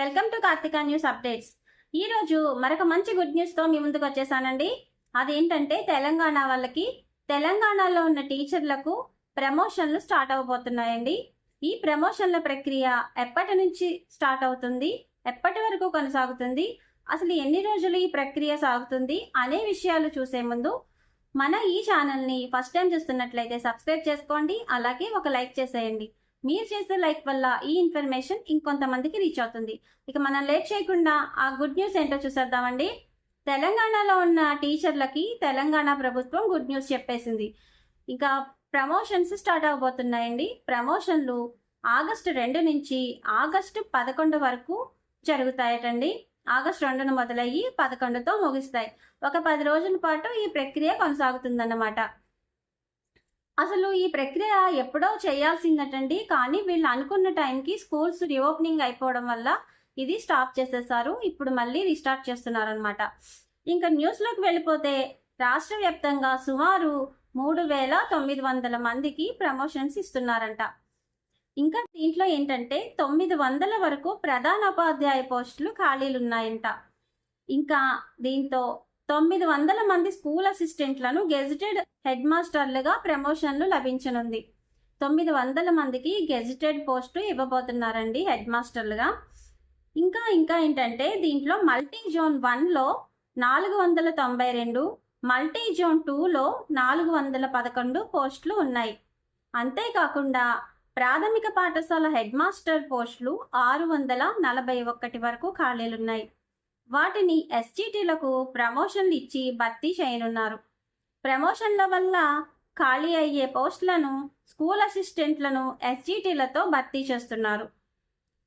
Welcome to Karthika news updates. ఈరోజు మరొక మంచి గుడ్ న్యూస్తో మీ ముందుకు వచ్చేసానండి. అదేంటంటే తెలంగాణ వాళ్ళకి తెలంగాణలో ఉన్న టీచర్లకు ప్రమోషన్లు స్టార్ట్ అవబోతున్నాయండి. ఈ ప్రమోషన్ల ప్రక్రియ ఎప్పటి నుంచి స్టార్ట్ అవుతుంది? ఎప్పటి వరకు కొనసాగుతుంది? అసలు ఎన్ని రోజులు ఈ ప్రక్రియ సాగుతుంది? అనే విషయాలు చూసే ముందు మన ఈ ఛానల్ని ఫస్ట్ టైం చూస్తున్నట్లయితే సబ్స్క్రైబ్ చేసుకోండి. అలాగే ఒక లైక్ చేసేయండి. మీరు చేసే లైక్ వల్ల ఈ ఇన్ఫర్మేషన్ ఇంకొంతమందికి రీచ్ అవుతుంది. ఇక మనం లేట్ చేయకుండా ఆ గుడ్ న్యూస్ ఏంటో చూసేద్దామండి. తెలంగాణలో ఉన్న టీచర్లకి తెలంగాణ ప్రభుత్వం గుడ్ న్యూస్ చెప్పేసింది. ఇంకా ప్రమోషన్స్ స్టార్ట్ అవబోతున్నాయండి. ప్రమోషన్లు ఆగస్టు రెండు నుంచి ఆగస్టు పదకొండు వరకు జరుగుతాయటండి. ఆగస్టు రెండున మొదలయ్యి పదకొండుతో ముగిస్తాయి. ఒక పది రోజుల పాటు ఈ ప్రక్రియ కొనసాగుతుందన్నమాట. అసలు ఈ ప్రక్రియ ఎప్పుడో చేయాల్సిందటండి. కానీ వీళ్ళు అనుకున్న టైంకి స్కూల్స్ రీఓపెనింగ్ అయిపోవడం వల్ల ఇది స్టాప్ చేసేసారు. ఇప్పుడు మళ్ళీ రీస్టార్ట్ చేస్తున్నారనమాట ఇంకా న్యూస్లోకి వెళ్ళిపోతే రాష్ట్ర వ్యాప్తంగా సుమారు మూడు వేల తొమ్మిది వందల మందికి ప్రమోషన్స్ ఇస్తున్నారంట. ఇంకా దీంట్లో ఏంటంటే తొమ్మిది వందల వరకు ప్రధాన ఉపాధ్యాయ పోస్టులు ఖాళీలు ఉన్నాయంట ఇంకా దీంతో తొమ్మిది వందల మంది స్కూల్ అసిస్టెంట్లను గెజిటెడ్ హెడ్ మాస్టర్లుగా ప్రమోషన్లు లభించనుంది. తొమ్మిది వందల మందికి గెజిటెడ్ పోస్టు ఇవ్వబోతున్నారండి హెడ్ మాస్టర్లుగా. ఇంకా ఇంకా ఏంటంటే దీంట్లో మల్టీ జోన్ వన్లో నాలుగు వందల తొంభై రెండు మల్టీ జోన్ టూలో నాలుగు వందల పదకొండు పోస్టులు ఉన్నాయి. అంతేకాకుండా ప్రాథమిక పాఠశాల హెడ్ మాస్టర్ పోస్టులు ఆరు వందల నలభై ఒకటి వరకు ఖాళీలున్నాయి. వాటిని ఎస్జీటీలకు ప్రమోషన్లు ఇచ్చి భర్తీ చేయనున్నారు. ప్రమోషన్ల వల్ల ఖాళీ అయ్యే పోస్టులను స్కూల్ అసిస్టెంట్లను ఎస్జీటీలతో భర్తీ చేస్తున్నారు.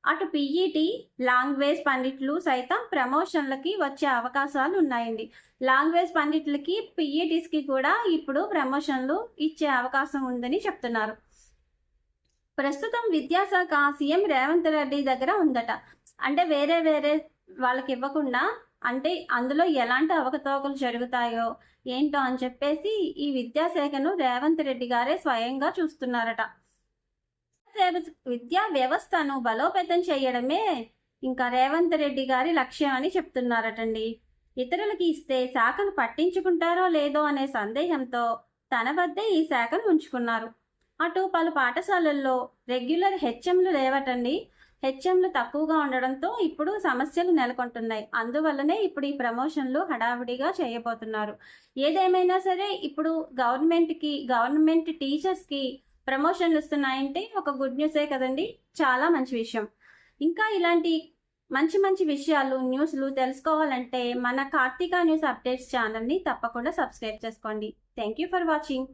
అటు పీఈటీ లాంగ్వేజ్ పండిట్లు సైతం ప్రమోషన్లకి వచ్చే అవకాశాలు ఉన్నాయండి. లాంగ్వేజ్ పండిట్లకి పిఈటీస్కి కూడా ఇప్పుడు ప్రమోషన్లు ఇచ్చే అవకాశం ఉందని చెప్తున్నారు. ప్రస్తుతం విద్యాశాఖ సీఎం రేవంత్ రెడ్డి దగ్గర ఉందట. అంటే వేరే వేరే వాళ్ళకి ఇవ్వకుండా అంటే అందులో ఎలాంటి అవకతవకలు జరుగుతాయో ఏంటో అని చెప్పేసి ఈ విద్యాశాఖను రేవంత్ రెడ్డి గారే స్వయంగా చూస్తున్నారట. విద్యా వ్యవస్థను బలోపేతం చేయడమే ఇంకా రేవంత్ రెడ్డి గారి లక్ష్యం అని చెప్తున్నారటండి. ఇతరులకి ఇస్తే శాఖను పట్టించుకుంటారో లేదో అనే సందేహంతో తన వద్దే ఈ శాఖను ఉంచుకున్నారు. అటు పలు పాఠశాలల్లో రెగ్యులర్ హెచ్ఎంలు లేవటండి. హెచ్ఎంలు తక్కువగా ఉండడంతో ఇప్పుడు సమస్యలు నెలకొంటున్నాయి. అందువల్లనే ఇప్పుడు ఈ ప్రమోషన్లు హడావిడిగా చేయబోతున్నారు. ఏదేమైనా సరే ఇప్పుడు గవర్నమెంట్కి గవర్నమెంట్ టీచర్స్కి ప్రమోషన్లు ఇస్తున్నాయంటే ఒక గుడ్ న్యూసే కదండి. చాలా మంచి విషయం. ఇంకా ఇలాంటి మంచి మంచి విషయాలు న్యూస్లు తెలుసుకోవాలంటే మన కార్తీక న్యూస్ అప్డేట్స్ ఛానల్ని తప్పకుండా సబ్స్క్రైబ్ చేసుకోండి. Thank you for watching.